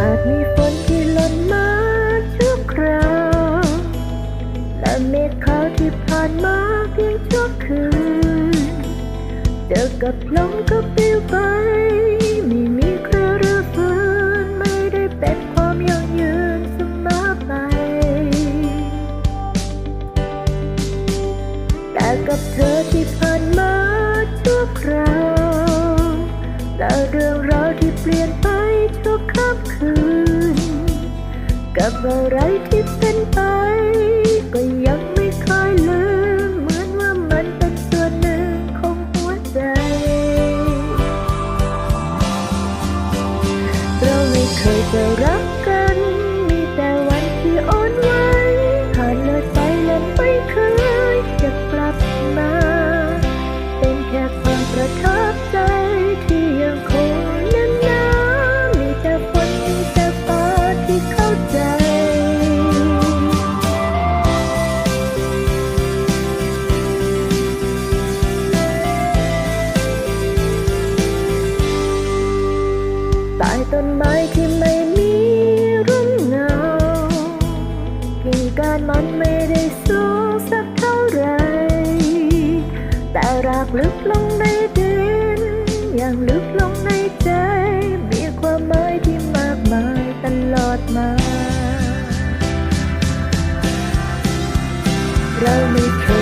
อาจมีฝนที่หล่นมาชั่คราวและเมฆขาวที่ผ่านมาเพีชั่วคืนเจอกับลมก็ปลิวไป ไม่มีใครรื้อฟื้นไม่ได้เป็นความยั่งยืนเสมอไป แต่กับเธอที่ผ่านมาชั่คราวและเรื่องราวที่เปลี่ยนไป กับอะไรที่เป็นไป ก็ยังไม่เคยลืม เหมือนว่ามันเป็นส่วนหนึ่งของหัวใจ เราไม่เคยจะ ต้นไม้ที่ไม่มีร่มเงากิ่งก้านมันไม่ได้สูงสักเท่าไร แต่รากลึกลงในดิน อย่างลึกลงในใจ มีความหมายที่มากมายตลอดมา เราไม่เคย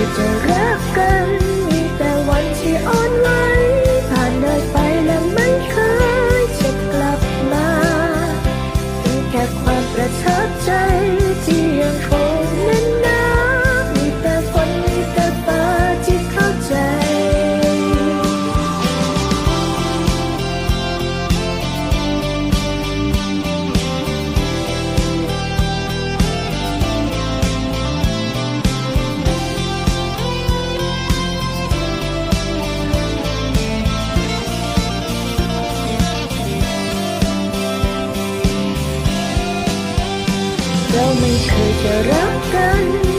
เราไม่เคยจะรักกัน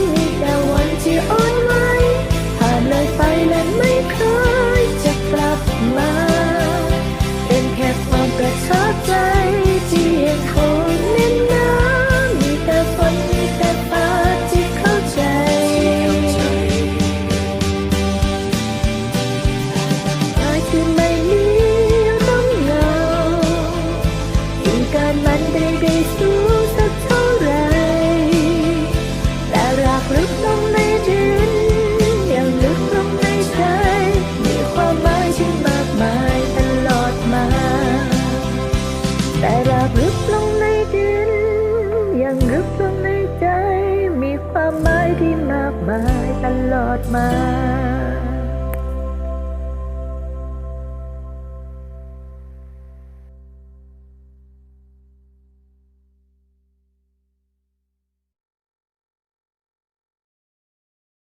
มา